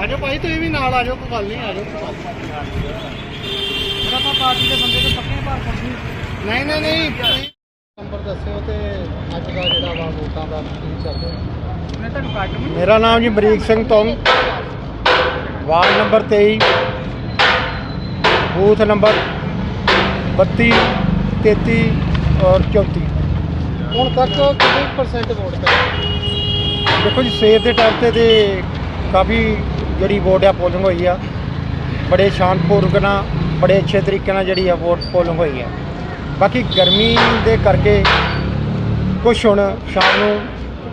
ਆਜੋ ਭਾਈ ਤੁਸੀਂ ਵੀ ਨਾਲ ਆਜੋ ਕੋਈ ਗੱਲ ਨਹੀਂ ਆਜੋ। ਫਿਰ ਆਪਾਂ ਪਾਰਟੀ ਦੇ ਬੰਦੇ ਤੇ ਪੱਕੇ ਭਾਰ ਕਰਦੇ ਨਹੀਂ ਨਹੀਂ ਨਹੀਂ ਨੰਬਰ ਦੱਸਿਓ ਤੇ ਅੱਜ ਦਾ ਜਿਹੜਾ ਵਾ ਵੋਟਾਂ ਦਾ ਕੀ ਚੱਲ ਰਿਹਾ। ਮੈਂ ਤੁਹਾਨੂੰ ਕੱਟ ਮੈਂ ਮੇਰਾ ਨਾਮ ਜੀ ਬਰੀਕ ਸਿੰਘ ਤੋਂਗ। ਵਾਰਡ ਨੰਬਰ 23 ਬੂਥ ਨੰਬਰ 32 33 ਔਰ 34 ਹੁਣ ਤੱਕ ਕਿੰਨੇ ਪਰਸੈਂਟ ਵੋਟ ਪਏ? ਦੇਖੋ ਜੀ ਸਵੇਰ ਦੇ ਟਾਈਮ ਤੇ ਤੇ ਕਾਫੀ ਜਿਹੜੀ ਵੋਟ ਆ ਪੋਲਿੰਗ ਹੋਈ ਆ ਬੜੇ ਸ਼ਾਂਤਪੂਰਵਕ ਨਾਲ ਬੜੇ ਅੱਛੇ ਤਰੀਕੇ ਨਾਲ ਜਿਹੜੀ ਆ ਵੋਟ ਪੋਲਿੰਗ ਹੋਈ ਆ। ਬਾਕੀ ਗਰਮੀ ਦੇ ਕਰਕੇ ਕੁਛ ਹੁਣ ਸ਼ਾਮ ਨੂੰ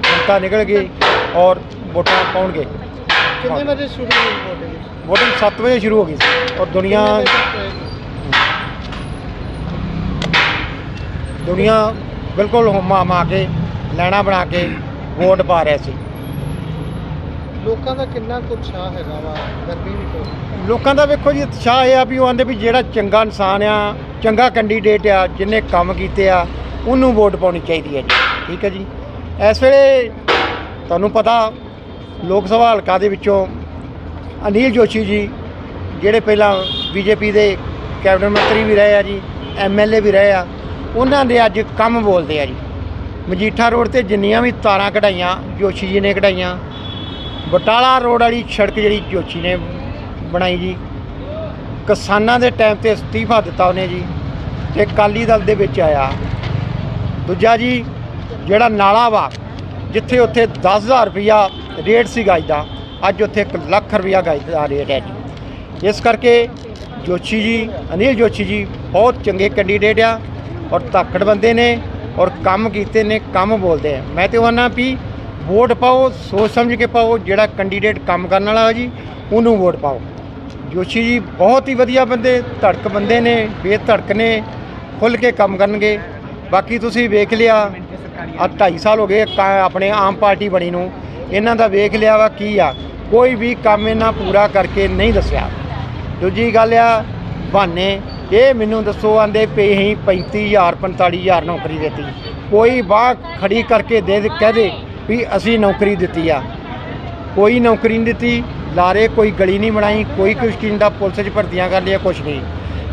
ਜਨਤਾ ਨਿਕਲ ਗਈ ਔਰ ਵੋਟਾਂ ਪਾਉਣਗੇ। ਕਿੰਨੇ ਵਜੇ ਸ਼ੁਰੂ ਹੋਈ VOTING ਵੋਟਿੰਗ 7 ਵਜੇ ਸ਼ੁਰੂ ਹੋ ਗਈ ਸੀ ਔਰ ਦੁਨੀਆ ਦੁਨੀਆ ਬਿਲਕੁਲ ਹੁਮਾ ਮਾ ਕੇ ਲੈਣਾ ਬਣਾ ਕੇ ਵੋਟ ਪਾ ਰਿਹਾ ਸੀ। ਲੋਕਾਂ ਦਾ ਕਿੰਨਾ ਕੁ ਉਤਸ਼ਾਹ ਹੈਗਾ ਵਾ ਗਰਮੀ ਵੀ ਤੋਂ? ਲੋਕਾਂ ਦਾ ਵੇਖੋ ਜੀ, ਉਤਸ਼ਾਹ ਇਹ ਆ ਵੀ ਉਹ ਆਂਦੇ ਵੀ ਜਿਹੜਾ ਚੰਗਾ ਇਨਸਾਨ ਆ, ਚੰਗਾ ਕੈਂਡੀਡੇਟ ਆ, ਜਿਹਨੇ ਕੰਮ ਕੀਤੇ ਆ, ਉਹਨੂੰ ਵੋਟ ਪਾਉਣੀ ਚਾਹੀਦੀ ਹੈ ਜੀ। ਠੀਕ ਹੈ ਜੀ? ਇਸ ਵੇਲੇ ਤੁਹਾਨੂੰ ਪਤਾ ਲੋਕ ਸਭਾ ਹਲਕਾ ਦੇ ਵਿੱਚੋਂ ਅਨਿਲ ਜੋਸ਼ੀ ਜੀ, ਜਿਹੜੇ ਪਹਿਲਾਂ ਬੀਜੇਪੀ ਦੇ ਕੈਬਨਿਟ ਮੰਤਰੀ ਵੀ ਰਹੇ ਆ ਜੀ ਐਮਐਲਏ ਵੀ ਰਹੇ ਆ, ਉਹਨਾਂ ਦੇ ਅੱਜ ਕੰਮ ਬੋਲਦੇ ਆ ਜੀ। ਮਜੀਠਾ ਰੋਡ ਤੇ ਜਿੰਨੀਆਂ ਵੀ ਤਾਰਾਂ ਕਢਾਈਆਂ, ਜੋਸ਼ੀ ਜੀ ਨੇ ਕਢਾਈਆਂ ਬਟਾਲਾ ਰੋਡ ਵਾਲੀ ਸੜਕ ਜਿਹੜੀ ਜੋਸ਼ੀ ਨੇ ਬਣਾਈ ਜੀ, ਕਿਸਾਨਾਂ ਦੇ ਟਾਈਮ ਤੇ ਅਸਤੀਫਾ ਦਿੱਤਾ ਉਹਨੇ ਜੀ ਤੇ ਅਕਾਲੀ ਦਲ ਦੇ ਵਿੱਚ ਆਇਆ। ਦੂਜਾ ਜੀ, ਜਿਹੜਾ ਨਾਲਾ ਵਾ, ਜਿੱਥੇ ਉੱਥੇ 10000 ਰੁਪਇਆ ਰੇਟ ਸੀ ਗਾਜ ਦਾ, ਅੱਜ ਉੱਥੇ 1 ਲੱਖ ਰੁਪਇਆ ਗਾਜ ਦਾ ਰੇਟ ਹੈ ਜੀ। ਇਸ ਕਰਕੇ ਜੋਸ਼ੀ ਜੀ, ਅਨਿਲ ਜੋਸ਼ੀ ਜੀ ਬਹੁਤ ਚੰਗੇ ਕੈਂਡੀਡੇਟ ਆ ਔਰ ਧਾਕੜ ਬੰਦੇ ਨੇ ਔਰ ਕੰਮ ਕੀਤੇ ਨੇ, ਕੰਮ ਬੋਲਦੇ ਆ। ਮੈਂ ਤੇ ਉਹਨਾਂ ਵੀ ਵੋਟ ਪਾਓ, ਸੋਚ ਸਮਝ ਕੇ ਪਾਓ ਜਿਹੜਾ ਕੈਂਡੀਡੇਟ ਕੰਮ ਕਰਨ ਵਾਲਾ ਹੈ ਜੀ, ਉਹਨੂੰ ਵੋਟ ਪਾਓ। ਜੋਸ਼ੀ ਜੀ ਬਹੁਤ ਹੀ ਵਧੀਆ ਬੰਦੇ, ਧੜਕ ਬੰਦੇ ਨੇ, ਬੇਧੜਕ ਨੇ ਖੁੱਲ ਕੇ ਕੰਮ ਕਰਨਗੇ। ਬਾਕੀ ਤੁਸੀਂ ਵੇਖ ਲਿਆ ਆ 2.5 ਸਾਲ ਹੋ ਗਏ ਕਾ- ਆਪਣੇ ਆਮ ਪਾਰਟੀ ਬਣੀ ਨੂੰ। ਇਹਨਾਂ ਦਾ ਵੇਖ ਲਿਆ ਵਾ ਕੀ ਆ, ਕੋਈ ਵੀ ਕੰਮ ਇਹਨਾਂ ਪੂਰਾ ਕਰਕੇ ਨਹੀਂ ਦੱਸਿਆ। ਦੂਜੀ ਗੱਲ ਆ, ਬਹਾਨੇ, ਇਹ ਮੈਨੂੰ ਦੱਸੋ, ਆਂਦੇ ਪਏ ਹੀ 35000 45000 ਨੌਕਰੀ ਦਿੱਤੀ। ਕੋਈ ਬਾਹ ਖੜੀ ਕਰਕੇ ਦੇ- ਕਹਿ ਦੇ ਵੀ ਅਸੀਂ ਨੌਕਰੀ ਦਿੱਤੀ ਆ। ਕੋਈ ਨੌਕਰੀ ਨਹੀਂ ਦਿੱਤੀ, ਲਾਰੇ ਕੋਈ ਗਲੀ ਨਹੀਂ ਬਣਾਈ, ਕੋਈ ਕੁਛ ਨਹੀਂ ਦਾ ਪੁਲਿਸ 'ਚ ਭਰਤੀਆਂ ਕਰ ਲਿਆ ਕੁਛ ਨਹੀਂ।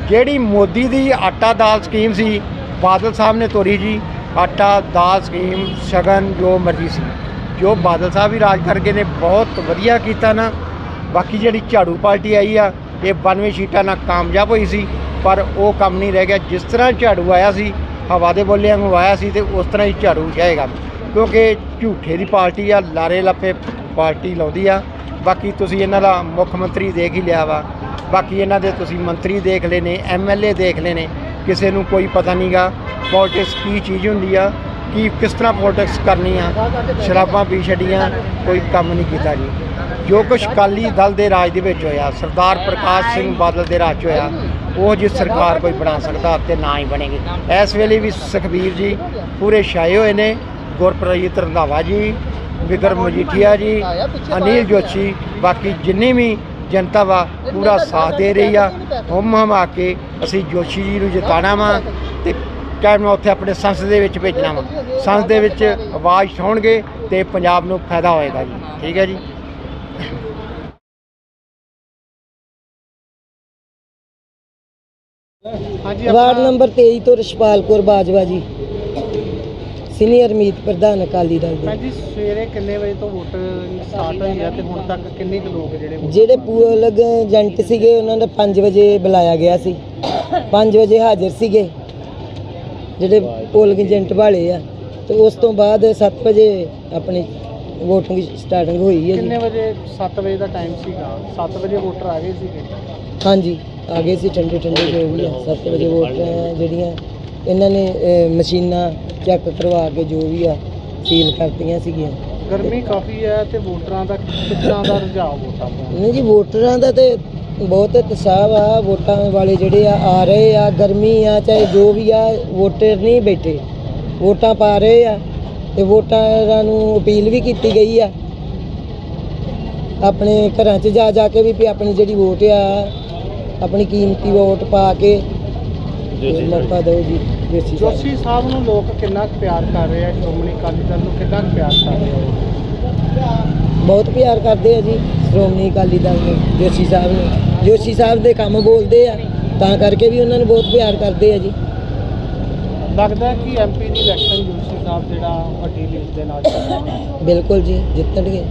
ਜਿਹੜੀ ਮੋਦੀ ਦੀ ਆਟਾ ਦਾਲ ਸਕੀਮ ਸੀ, ਬਾਦਲ ਸਾਹਿਬ ਨੇ ਤੋਰੀ ਜੀ, ਆਟਾ ਦਾਲ ਸਕੀਮ ਸ਼ਗਨ ਜੋ ਮਰਜ਼ੀ ਸੀ। ਜੋ ਬਾਦਲ ਸਾਹਿਬ ਵੀ ਰਾਜ ਕਰਕੇ ਨੇ, ਬਹੁਤ ਵਧੀਆ ਕੀਤਾ ਨਾ। ਬਾਕੀ ਜਿਹੜੀ ਝਾੜੂ ਪਾਰਟੀ ਆਈ ਆ, ਇਹ 92 ਸੀਟਾਂ ਨਾਲ ਕਾਮਯਾਬ ਹੋਈ ਸੀ, ਪਰ ਉਹ ਕੰਮ ਨਹੀਂ ਰਹਿ ਗਿਆ। ਜਿਸ ਤਰ੍ਹਾਂ ਝਾੜੂ ਆਇਆ ਸੀ, ਹਵਾ ਦੇ ਬੋਲਿਆਂ ਨੂੰ ਆਇਆ ਸੀ ਤੇ ਉਸ ਤਰ੍ਹਾਂ ਹੀ ਝਾੜੂ ਜਾਏਗਾ। ਕਿਉਂਕਿ ਝੂਠੇ ਦੀ ਪਾਰਟੀ ਆ, ਲਾਰੇ ਲੱਪੇ ਪਾਰਟੀ ਲਾਉਂਦੀ ਆ। ਬਾਕੀ ਤੁਸੀਂ ਇਹਨਾਂ ਦਾ ਮੁੱਖ ਮੰਤਰੀ ਦੇਖ ਹੀ ਲਿਆ ਵਾ। ਬਾਕੀ ਇਹਨਾਂ ਦੇ ਤੁਸੀਂ ਮੰਤਰੀ ਦੇਖ ਲਏ ਨੇ ਐਮਐਲਏ ਦੇਖ ਲਏ ਨੇ। ਕਿਸੇ ਨੂੰ ਕੋਈ ਪਤਾ ਨਹੀਂਗਾ ਪੋਲਿਟਿਕਸ ਕੀ ਚੀਜ਼ ਹੁੰਦੀ ਆ, ਕੀ ਕਿਸ ਤਰ੍ਹਾਂ ਪੋਲਿਟਿਕਸ ਕਰਨੀ ਆ। ਸ਼ਰਾਬਾਂ ਪੀ ਛੱਡੀਆਂ, ਕੋਈ ਕੰਮ ਨਹੀਂ ਕੀਤਾ ਜੀ। ਜੋ ਕੁਛ ਅਕਾਲੀ ਦਲ ਦੇ ਰਾਜ ਦੇ ਵਿੱਚ ਹੋਇਆ, ਸਰਦਾਰ ਪ੍ਰਕਾਸ਼ ਸਿੰਘ ਬਾਦਲ ਦੇ ਰਾਜ 'ਚ ਹੋਇਆ, ਉਹ ਜੀ ਸਰਕਾਰ ਕੋਈ ਬਣਾ ਸਕਦਾ ਤੇ ਨਾ ਹੀ ਬਣੇਗੀ। ਇਸ ਵੇਲੇ ਵੀ ਸੁਖਬੀਰ ਜੀ ਪੂਰੇ ਛਾਏ ਹੋਏ ਨੇ। ਗੁਰਪ੍ਰੀਤ ਰੰਧਾਵਾ ਜੀ ਵਿਕਰਮ ਮਜੀਠੀਆ ਜੀ ਅਨਿਲ ਜੋਸ਼ੀ ਬਾਕੀ ਜਿੰਨੀ ਵੀ ਜਨਤਾ ਵਾ ਪੂਰਾ ਸਾਥ ਦੇ ਰਹੀ ਆ। ਹੁਮ ਹਮਾ ਕੇ ਅਸੀਂ ਜੋਸ਼ੀ ਜੀ ਨੂੰ ਜਿਤਾਣਾ ਵਾ ਤੇ ਟਾਈਮ ਨਾਲ ਉੱਥੇ ਆਪਣੇ ਸੰਸਦ ਦੇ ਵਿੱਚ ਭੇਜਣਾ ਵਾ। ਸੰਸਦ ਦੇ ਵਿੱਚ ਆਵਾਜ਼ ਉਠਾਉਣਗੇ ਤੇ ਪੰਜਾਬ ਨੂੰ ਫਾਇਦਾ ਹੋਏਗਾ ਜੀ। ਠੀਕ ਹੈ ਜੀ। ਹਾਂਜੀ ਵਾਰਡ ਨੰਬਰ 23 ਤੋਂ ਰਸ਼ਪਾਲ ਕੌਰ ਬਾਜਵਾ ਜੀ। ਸੀਨੀਅਰ ਮੀਤ ਪ੍ਰਧਾਨ ਅਕਾਲੀ ਦਲ ਦੇ। ਜੀ ਸਵੇਰੇ ਕਿੰਨੇ ਵਜੇ ਤੋਂ ਵੋਟਿੰਗ ਸਟਾਰਟ ਹੋਈ ਆ ਤੇ ਹੁਣ ਤੱਕ ਕਿੰਨੇ ਕੁ ਲੋਕ ਜਿਹੜੇ ਜਿਹੜੇ ਪੂਲਗ ਏਜੰਟ ਸੀਗੇ ਉਹਨਾਂ ਦਾ 5 ਵਜੇ ਬੁਲਾਇਆ ਗਿਆ ਸੀ। 5 ਵਜੇ ਹਾਜ਼ਰ ਸੀਗੇ। ਜਿਹੜੇ ਪੋਲਿੰਗ ਏਜੰਟ ਵਾਲੇ ਆ। ਤੇ ਉਸ ਤੋਂ ਬਾਅਦ 7 ਵਜੇ ਆਪਣੀ VOTING ਸਟਾਰਟਿੰਗ ਹੋਈ ਹੈ ਕਿੰਨੇ ਜੀ ਵਜੇ 7 ਵਜੇ ਦਾ ਟਾਈਮ ਸੀਗਾ? 7 ਵਜੇ ਵੋਟਰ ਆ ਗਏ ਸੀਗੇ? ਹਾਂਜੀ ਆ ਗਏ ਸੀ ਠੰਡੇ ਠੰਡੇ ਜੋ ਵੀ ਆ। 7 ਵਜੇ ਵੋਟ ਜਿਹੜੀਆਂ ਇਹਨਾਂ ਨੇ ਅਹ, ਮਸ਼ੀਨਾਂ ਚੈੱਕ ਕਰਵਾ ਕੇ ਜੋ ਵੀ ਆ ਸੀਲ ਕਰਤੀਆਂ ਸੀਗੀਆਂ। ਗਰਮੀ ਕਾਫੀ ਹੈ ਤੇ ਵੋਟਰਾਂ ਦਾ ਕਿੱਦਾਂ ਦਾ ਰੁਝਾਅ ਵੋਟਾਂ ਦਾ? ਨਹੀਂ ਜੀ ਵੋਟਰਾਂ ਦਾ ਤੇ ਬਹੁਤ ਉਤਸ਼ਾਹ ਆ ਵੋਟਾਂ ਵਾਲੇ ਜਿਹੜੇ ਆ ਆ ਰਹੇ ਆ ਗਰਮੀ ਆ ਚਾਹੇ ਜੋ ਵੀ ਆ ਵੋਟਰ ਨਹੀਂ ਬੈਠੇ। ਵੋਟਾਂ ਪਾ ਰਹੇ ਆ ਤੇ ਵੋਟਰਾਂ ਨੂੰ ਅਪੀਲ ਵੀ ਕੀਤੀ ਗਈ ਆ। ਆਪਣੇ ਘਰਾਂ 'ਚ ਜਾ ਜਾ ਕੇ ਵੀ ਵੀ ਆਪਣੀ ਜਿਹੜੀ ਵੋਟ ਆ ਆਪਣੀ ਕੀਮਤੀ ਵੋਟ ਪਾ ਕੇ ਮੌਕਾ ਦਿਓ ਜੀ ਦੇਸੀ ਸਾਹਿਬ ਜੋਸ਼ੀ ਸਾਹਿਬ ਨੂੰ ਲੋਕ ਕਿੰਨਾ ਕੁ ਪਿਆਰ ਕਰ ਰਹੇ ਆ ਸ਼੍ਰੋਮਣੀ ਅਕਾਲੀ ਦਲ ਨੂੰ ਕਿੰਨਾ ਕੁ ਪਿਆਰ ਕਰ ਰਹੇ ਆ? ਬਹੁਤ ਪਿਆਰ ਕਰਦੇ ਆ ਜੀ ਸ਼੍ਰੋਮਣੀ ਅਕਾਲੀ ਦਲ ਨੂੰ ਜੋਸ਼ੀ ਸਾਹਿਬ ਨੂੰ। ਜੋਸ਼ੀ ਸਾਹਿਬ ਦੇ ਕੰਮ ਬੋਲਦੇ ਆ ਤਾਂ ਕਰਕੇ ਵੀ ਉਹਨਾਂ ਨੂੰ ਬਹੁਤ ਪਿਆਰ ਕਰਦੇ ਆ ਜੀ। ਲੱਗਦਾ ਹੈ ਕਿ ਐਮਪੀ ਦੀ ਇਲੈਕਸ਼ਨ ਜੋਸ਼ੀ ਸਾਹਿਬ ਜਿਹੜਾ ਵੱਡੀ ਲੀਡ ਦੇ ਨਾਲ ਬਿਲਕੁਲ ਜੀ ਜਿੱਤਣਗੇ।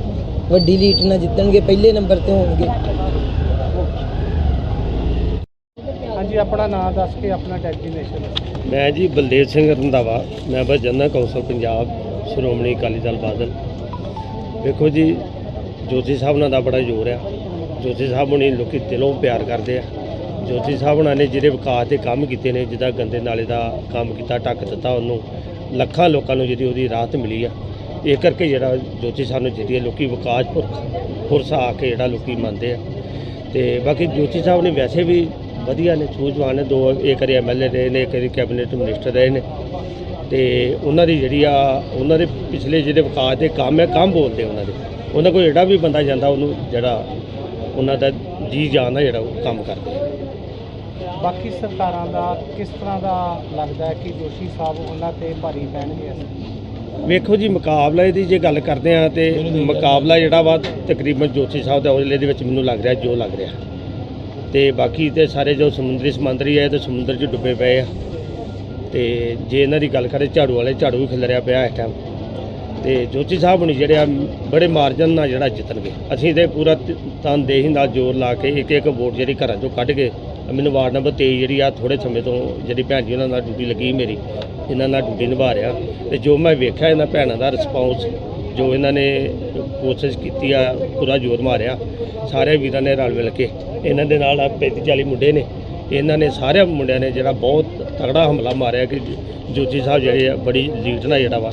ਵੱਡੀ ਲੀਡ ਨਾਲ ਜਿੱਤਣਗੇ ਪਹਿਲੇ ਨੰਬਰ ਤੇ ਹੋਣਗੇ। ਹਾਂਜੀ ਆਪਣਾ ਨਾਮ ਦੱਸ ਕੇ ਆਪਣਾ ਡੈਜ਼ਿਗਨੇਸ਼ਨ ਮੈਂ ਜੀ Baldev Singh Randhawa member general council Punjab, Shiromani Akali Dal Badal. ਵੇਖੋ ਜੀ, ਜੋਤੀ ਸਾਹਿਬ ਨਾਲ ਦਾ ਬੜਾ ਜ਼ੋਰ ਆ। ਜੋਤੀ ਸਾਹਿਬ ਹੁਣੀ ਲੋਕੀ ਦਿਲੋਂ ਪਿਆਰ ਕਰਦੇ ਆ। ਜੋਤੀ ਸਾਹਿਬ ਹੁਣਾਂ ਨੇ ਜਿਹੜੇ ਵਿਕਾਸ ਦੇ ਕੰਮ ਕੀਤੇ ਨੇ, ਜਿੱਦਾਂ ਗੰਦੇ ਨਾਲੇ ਦਾ ਕੰਮ ਕੀਤਾ, ਟੱਕ ਦਿੱਤਾ ਉਹਨੂੰ, ਲੱਖਾਂ ਲੋਕਾਂ ਨੂੰ ਜਿਹੜੀ ਉਹਦੀ ਰਾਹਤ ਮਿਲੀ ਆ। ਇਹ ਕਰਕੇ ਜਿਹੜਾ ਜੋਤੀ ਸਾਹਿਬ ਨੂੰ ਜਿਹੜੀ ਹੈ ਲੋਕੀ ਵਿਕਾਸ ਪੁਰਖ ਪੁਰਸਾ ਆ ਕੇ ਜਿਹੜਾ ਲੋਕੀ ਮੰਨਦੇ ਆ। ਤੇ ਬਾਕੀ ਜੋਤੀ ਸਾਹਿਬ ਨੇ ਵੈਸੇ ਵੀ ਵਧੀਆ ਨੇ ਸੂਝਵਾਨ ਨੇ ਦੋ ਇੱਕ ਵਾਰੀ ਐਮਐਲਏ ਰਹੇ ਨੇ ਇੱਕ ਵਾਰੀ ਕੈਬਨਿਟ ਮਿਨਿਸਟਰ ਰਹੇ ਨੇ। ਤੇ ਉਹਨਾਂ ਦੀ ਜਿਹੜੀ ਆ ਉਹਨਾਂ ਦੇ ਪਿਛਲੇ ਜਿਹੜੇ ਵਿਕਾਸ ਦੇ ਕੰਮ ਹੈ ਕੰਮ ਬੋਲਦੇ ਉਹਨਾਂ ਦੇ। ਉਹਨਾਂ ਕੋਲ ਜਿਹੜਾ ਵੀ ਬੰਦਾ ਜਾਂਦਾ ਉਹਨੂੰ ਜਿਹੜਾ ਉਹਨਾਂ ਦਾ ਜੀ ਜਾਨ ਆ ਜਿਹੜਾ ਉਹ ਕੰਮ ਕਰਦੇ ਆ। ਬਾਕੀ ਸਰਕਾਰਾਂ ਦਾ ਕਿਸ ਤਰ੍ਹਾਂ ਦਾ ਲੱਗਦਾ ਹੈ ਕਿ ਜੋਸ਼ੀ ਸਾਹਿਬ ਉਹਨਾਂ ਤੇ ਭਾਰੀ ਪੈਣਗੇ? ਵੇਖੋ ਜੀ ਮੁਕਾਬਲੇ ਦੀ ਜੇ ਗੱਲ ਕਰਦੇ ਆ ਤੇ ਮੁਕਾਬਲਾ ਜਿਹੜਾ ਵਾ ਤਕਰੀਬਨ ਜੋਤੀ ਸਾਹਿਬ ਦਾ ਉਹਦੇ ਦੇ ਵਿੱਚ ਮੈਨੂੰ ਲੱਗ ਰਿਹਾ ਜੋ ਲੱਗ ਰਿਹਾ। ਤੇ ਬਾਕੀ ਤੇ ਸਾਰੇ ਜੋ ਸਮੁੰਦਰੀ ਸਮੁੰਦਰੀ ਹੈ ਤੇ ਸਮੁੰਦਰ 'ਚ ਡੁੱਬੇ ਪਏ ਆ। ਤੇ ਜੇ ਇਹਨਾਂ ਦੀ ਗੱਲ ਕਰੇ, ਝਾੜੂ ਵਾਲੇ ਝਾੜੂ ਵੀ ਖਿਲਰਿਆ ਪਿਆ ਇਸ ਟਾਈਮ ਤੇ ਜੋਤੀ ਸਾਹਿਬ ਹੁਣੀ ਜਿਹੜੇ ਆ, ਬੜੇ ਮਾਰਜਨ ਨਾਲ ਜਿਹੜਾ ਜਿੱਤਣਗੇ। ਅਸੀਂ ਤੇ ਪੂਰਾ ਤਨਦੇਹੀ ਨਾਲ ਜ਼ੋਰ ਲਾ ਕੇ ਇੱਕ ਇੱਕ ਵੋਟ ਜਿਹੜੀ ਘਰਾਂ ਚੋਂ ਕੱਢ ਕੇ, ਮੈਨੂੰ ਵਾਰਡ ਨੰਬਰ 23 ਜਿਹੜੀ ਆ ਥੋੜੇ ਸਮੇਂ ਤੋਂ ਜਿਹੜੀ ਭੈਣ ਜੀ ਉਹਨਾਂ ਨਾਲ ਡਿਊਟੀ ਲੱਗੀ ਮੇਰੀ, ਇਹਨਾਂ ਨਾਲ ਡਿਊਟੀ ਨਿਭਾ ਰਿਹਾ। ਤੇ ਜੋ ਮੈਂ ਵੇਖਿਆ ਇਹਨਾਂ ਭੈਣਾਂ ਦਾ ਰਿਸਪੌਂਸ ਜੋ ਇਹਨਾਂ ਨੇ ਕੋਸ਼ਿਸ਼ ਕੀਤੀ ਆ, ਪੂਰਾ ਜ਼ੋਰ ਮਾਰਿਆ। ਸਾਰੇ ਵੀਰਾਂ ਨੇ ਰਲ ਮਿਲ ਕੇ ਇਹਨਾਂ ਦੇ ਨਾਲ 35 40 ਮੁੰਡੇ ਨੇ। ਇਹਨਾਂ ਨੇ ਸਾਰੇ ਮੁੰਡਿਆਂ ਨੇ ਜਿਹੜਾ ਬਹੁਤ ਤਗੜਾ ਹਮਲਾ ਮਾਰਿਆ ਕਿ ਜੋਤੀ ਸਾਹਿਬ ਜਿਹੜੇ ਆ, ਬੜੀ ਲੀਡ ਨਾਲ ਜਿਹੜਾ ਵਾ